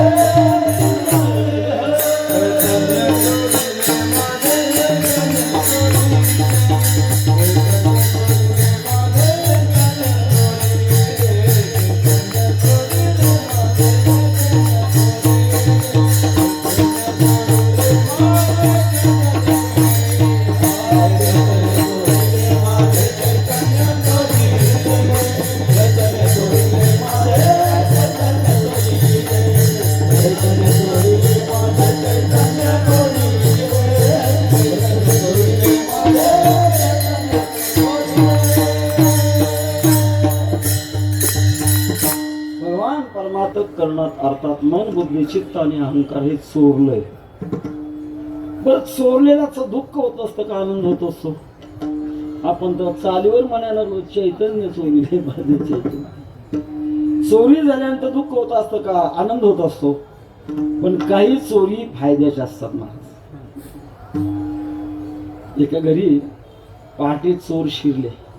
Yeah. भगवान परमात्म अर्थात मन बुद्धी चित्त आणि अहंकार हे चोरलंय. बरं चोरलेलाच दुःख होत असतं का? आनंद होत असतो. आपण तर चालीवर म्हणायला चैतन्य चोरी माझे चैतन्य. चोरी झाल्यानंतर दुःख होत असतं का? आनंद होत असतो. पण काही चोरी फायद्याच्या असतात महाराज. एका घरी पहाटे चोर शिरले.